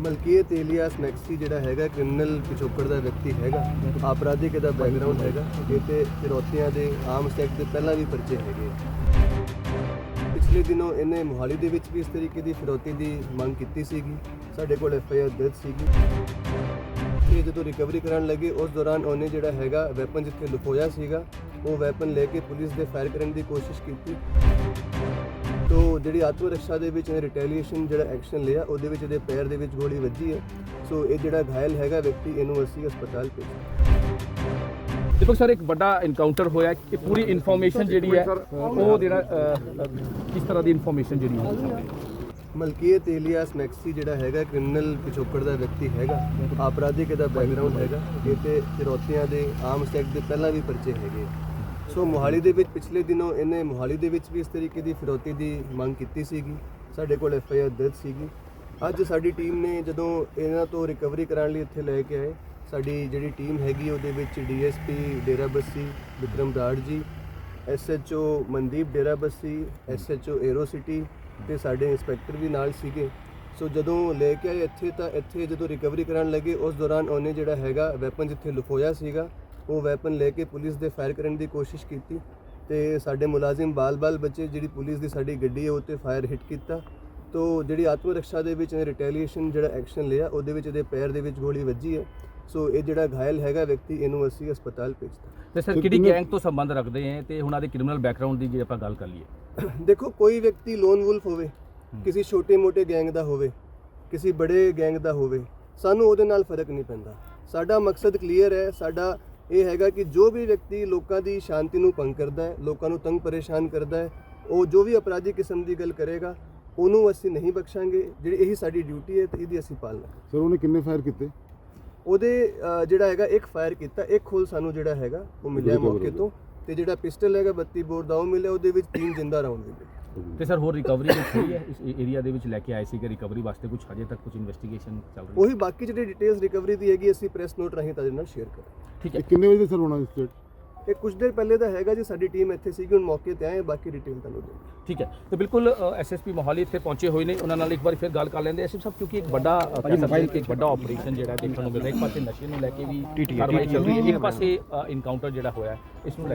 ਮਲਕੀਅਤ ਏਲੀਆਸ maxi ਜਿਹੜਾ ਹੈਗਾ, criminal ਪਿਛੋਕੜ ਦਾ ਵਿਅਕਤੀ ਹੈਗਾ ਆਪਰਾਧਿਕ ਇਹਦਾ ਬੈਕਗ੍ਰਾਉਂਡ ਹੈਗਾ ਇਹ ਤੇ ਫਿਰੌਤੀਆਂ ਦੇ ਆਮ ਸੈਕਟ ਦੇ ਪਹਿਲਾਂ ਵੀ ਪਰਚੇ ਹੈਗੇ ਪਿਛਲੇ ਦਿਨੋਂ ਇਹਨੇ ਮੋਹਾਲੀ ਦੇ ਵਿੱਚ ਵੀ ਇਸ ਤਰੀਕੇ ਦੀ ਫਿਰੌਤੀ ਦੀ ਮੰਗ ਕੀਤੀ ਸੀਗੀ, ਸਾਡੇ ਕੋਲ ਐਫ ਆਈ ਆਰ ਦਰਜ ਸੀਗੀ। ਤੇ ਜਦੋਂ ਰਿਕਵਰੀ ਕਰਨ ਲੱਗੇ, ਉਸ ਦੌਰਾਨ ਉਹਨੇ ਜਿਹੜਾ ਹੈਗਾ ਵੈਪਨ ਜਿੱਥੇ ਲੁਕੋਇਆ ਸੀਗਾ, ਉਹ ਵੈਪਨ ਲੈ ਕੇ ਪੁਲਿਸ ਦੇ ਫਾਇਰ ਕਰਨ ਦੀ ਕੋਸ਼ਿਸ਼ ਕੀਤੀ। ਤੋ ਜਿਹੜੀ ਆਤਮ ਰੱਖਿਆ ਦੇ ਵਿੱਚ ਰਿਟੈਲੀਏਸ਼ਨ ਜਿਹੜਾ ਐਕਸ਼ਨ ਲਿਆ ਉਹਦੇ ਵਿੱਚ ਇਹਦੇ ਪੈਰ ਦੇ ਵਿੱਚ ਗੋਲੀ ਵੱਜੀ ਹੈ। ਸੋ ਇਹ ਜਿਹੜਾ ਘਾਇਲ ਹੈਗਾ ਵਿਅਕਤੀ ਇਹਨੂੰ ਅਸੀਂ ਹਸਪਤਾਲ ਭੇਜਿਆ ਦੀਪਕ ਸਰ ਇੱਕ ਵੱਡਾ ਐਨਕਾਊਂਟਰ ਹੋਇਆ। ਇਹ ਪੂਰੀ ਇਨਫੋਰਮੇਸ਼ਨ ਜਿਹੜੀ ਹੈ ਉਹ ਜਿਹੜਾ ਕਿਸ ਤਰ੍ਹਾਂ ਦੀ ਇਨਫੋਰਮੇਸ਼ਨ ਜਿਹੜੀ ਹੈ? ਮਲਕੀਅਤ ਏਲੀਆਸ ਮੈਕਸੀ ਜਿਹੜਾ ਹੈਗਾ ਕ੍ਰਿਮੀਨਲ ਪਿਛੋਕੜ ਦਾ ਵਿਅਕਤੀ ਹੈਗਾ ਆਪਰਾਧਿਕ ਇਹਦਾ ਬੈਕਗ੍ਰਾਉਂਡ ਹੈਗਾ ਇਹ ਤੇ ਫਿਰੌਤੀਆਂ ਦੇ ਆਮ ਸੈਕਟ ਦੇ ਪਹਿਲਾਂ ਵੀ ਪਰਚੇ ਹੈਗੇ ਸੋ ਮੋਹਾਲੀ ਦੇ ਵਿੱਚ ਪਿਛਲੇ ਦਿਨੋਂ ਇਹਨੇ ਮੋਹਾਲੀ ਦੇ ਵਿੱਚ ਵੀ ਇਸ ਤਰੀਕੇ ਦੀ ਫਿਰੌਤੀ ਦੀ ਮੰਗ ਕੀਤੀ ਸੀਗੀ। ਸਾਡੇ ਕੋਲ ਐਫ ਆਈ ਆਰ ਦਰਜ ਸੀਗੀ। ਅੱਜ ਸਾਡੀ ਟੀਮ ਨੇ ਜਦੋਂ ਇਹਨਾਂ ਤੋਂ ਰਿਕਵਰੀ ਕਰਾਉਣ ਲਈ ਇੱਥੇ ਲੈ ਕੇ ਆਏ, ਸਾਡੀ ਜਿਹੜੀ ਟੀਮ ਹੈਗੀ ਉਹਦੇ ਵਿੱਚ ਡੀਐਸਪੀ ਡੇਰਾ Bassi, Vikram Rarh ji SHO Mandeep Dera Bassi SHO aero city ਤੇ ਸਾਡੇ ਇੰਸਪੈਕਟਰ ਵੀ ਨਾਲ ਸੀਗੇ। ਸੋ ਜਦੋਂ ਲੈ ਕੇ ਆਏ ਇੱਥੇ ਤਾਂ ਇੱਥੇ ਜਦੋਂ ਰਿਕਵਰੀ ਕਰਨ ਲੱਗੇ, ਉਸ ਦੌਰਾਨ ਉਹਨੇ ਜਿਹੜਾ ਹੈਗਾ ਵੈਪਨ ਜਿੱਥੇ ਲੁਕੋਇਆ ਸੀਗਾ ਉਹ ਵੈਪਨ ਲੈ ਕੇ ਪੁਲਿਸ ਦੇ ਫਾਇਰ ਕਰਨ ਦੀ ਕੋਸ਼ਿਸ਼ ਕੀਤੀ ਤੇ ਸਾਡੇ ਮੁਲਾਜ਼ਮ ਬਾਲ-ਬਾਲ ਬੱਚੇ ਜਿਹੜੀ ਪੁਲਿਸ ਦੀ ਸਾਡੀ ਗੱਡੀ ਹੈ ਉਹ ਤੇ ਫਾਇਰ ਹਿੱਟ ਕੀਤਾ। ਤੋ ਜਿਹੜੀ ਆਤਮ ਰੱਖਿਆ ਦੇ ਵਿੱਚ ਇਹਨੇ ਰਿਟੈਲੀਏਸ਼ਨ ਜਿਹੜਾ ਐਕਸ਼ਨ ਲਿਆ ਉਹਦੇ ਵਿੱਚ ਇਹਦੇ ਪੈਰ ਦੇ ਵਿੱਚ ਗੋਲੀ ਵੱਜੀ ਹੈ। ਸੋ ਇਹ ਜਿਹੜਾ ਘਾਇਲ ਹੈਗਾ ਵਿਅਕਤੀ ਇਹਨੂੰ ਅਸੀਂ ਹਸਪਤਾਲ ਭੇਜਤਾ ਤੇ ਸਰ ਕਿਹੜੀ ਗੈਂਗ ਤੋਂ ਸੰਬੰਧ ਰੱਖਦੇ ਹੈ ਤੇ ਉਹਨਾਂ ਦੇ ਕ੍ਰਿਮੀਨਲ ਬੈਕਗ੍ਰਾਉਂਡ ਦੀ ਜੇ ਆਪਾਂ ਗੱਲ ਕਰ ਲਈਏ? ਦੇਖੋ ਕੋਈ ਵਿਅਕਤੀ ਲੋਨ ਵੁਲਫ ਹੋਵੇ ਕਿਸੇ ਛੋਟੇ-ਮੋਟੇ ਗੈਂਗ ਦਾ ਹੋਵੇ ਕਿਸੇ ਬੜੇ ਗੈਂਗ ਦਾ ਹੋਵੇ ਸਾਨੂੰ ਉਹਦੇ ਨਾਲ ਫ਼ਰਕ ਨਹੀਂ ਪੈਂਦਾ। ਸਾਡਾ ਮਕਸਦ ਕਲੀਅਰ ਹੈ ਸਾਡਾ ਇਹ ਹੈਗਾ ਕਿ ਜੋ ਵੀ ਵਿਅਕਤੀ ਲੋਕਾਂ ਦੀ ਸ਼ਾਂਤੀ ਨੂੰ ਭੰਗ ਕਰਦਾ ਹੈ ਲੋਕਾਂ ਨੂੰ ਤੰਗ ਪਰੇਸ਼ਾਨ ਕਰਦਾ ਹੈ ਉਹ ਜੋ ਵੀ ਅਪਰਾਧੀ ਕਿਸਮ ਦੀ ਗੱਲ ਕਰੇਗਾ ਉਹਨੂੰ ਅਸੀਂ ਨਹੀਂ ਬਖਸ਼ਾਂਗੇ ਜਿਹੜੀ ਇਹੀ ਸਾਡੀ ਡਿਊਟੀ ਹੈ ਤੇ ਇਹਦੀ ਅਸੀਂ ਪਾਲਣਾ। ਸਰ ਉਹਨੇ ਕਿੰਨੇ ਫਾਇਰ ਕੀਤੇ? ਉਹਦੇ ਜਿਹੜਾ ਹੈਗਾ ਇੱਕ ਫਾਇਰ ਕੀਤਾ ਇੱਕ ਖੋਲ ਸਾਨੂੰ ਜਿਹੜਾ ਹੈਗਾ ਉਹ ਮਿਲਿਆ ਮੌਕੇ ਤੋਂ ਤੇ ਜਿਹੜਾ ਪਿਸਟਲ ਹੈਗਾ 32 ਬੋਰ ਦਾ ਉਹ ਮਿਲਿਆ ਉਹਦੇ ਵਿੱਚ ਤਿੰਨ ਜਿੰਦਾ ਰਾਉਂਡ ਮਿਲੇ। ਤੇ ਸਰ ਹੋਰ ਰਿਕਵਰੀ ਕੁਝ ਹੋਈ ਹੈ? ਇਸ ਏਰੀਆ ਦੇ ਵਿੱਚ ਲੈ ਕੇ ਆਏ ਸੀ ਕਿ ਰਿਕਵਰੀ ਵਾਸਤੇ ਕੁਝ ਹਜੇ ਤੱਕ ਕੁਝ ਇਨਵੈਸਟੀਗੇਸ਼ਨ ਚੱਲ ਰਹੀ ਹੈ? ਉਹੀ ਬਾਕੀ ਜਿਹੜੇ ਡਿਟੇਲਸ ਰਿਕਵਰੀ ਦੀ ਹੈਗੀ ਅਸੀਂ ਪ੍ਰੈਸ ਨੋਟ ਰਾਹੀਂ ਤੁਹਾਡੇ ਨਾਲ ਸ਼ੇਅਰ ਕਰਾਂਗੇ। ਠੀਕ ਹੈ। ਇਹ ਕਿੰਨੇ ਵਜੇ ਸਰ ਹੋਣਾ ਇਸ ਡੇਟ ਇਹ ਕੁਝ ਦੇਰ ਪਹਿਲੇ ਦਾ ਹੈਗਾ ਜੀ ਸਾਡੀ ਟੀਮ ਇੱਥੇ ਸੀਗੀ ਹੁਣ ਮੌਕੇ ਤੇ ਆਏ ਬਾਕੀ ਡਿਟੇਲ ਤੁਹਾਨੂੰ ਦੇਵਾਂਗੇ ਠੀਕ ਹੈ। ਤੇ ਬਿਲਕੁਲ ਐਸਐਸਪੀ ਮੋਹਾਲੀ ਇੱਥੇ ਪਹੁੰਚੇ ਹੋਏ ਨੇ। ਉਹਨਾਂ ਨਾਲ ਇੱਕ ਵਾਰ ਫਿਰ ਗੱਲ ਕਰ ਲੈਂਦੇ ਐਸਐਸਪੀ ਸਾਹਿਬ ਕਿਉਂਕਿ ਇੱਕ ਵੱਡਾ ਕਿ ਇੱਕ ਵੱਡਾ ਆਪਰੇਸ਼ਨ ਜਿਹੜਾ ਦੇਖਣ ਨੂੰ ਮਿਲ ਰਿਹਾ ਇੱਕ ਪਾਸੇ ਨਸ਼ੇ ਨੂੰ ਲੈ ਕੇ ਵੀ ਕਾਰਵਾਈ ਚੱਲ ਰਹੀ ਹੈ। ਇੱਕ ਪਾਸੇ ਇਨਕਾਊਂਟਰ ਜਿਹੜਾ ਹੋਇਆ ਇਸ ਨੂੰ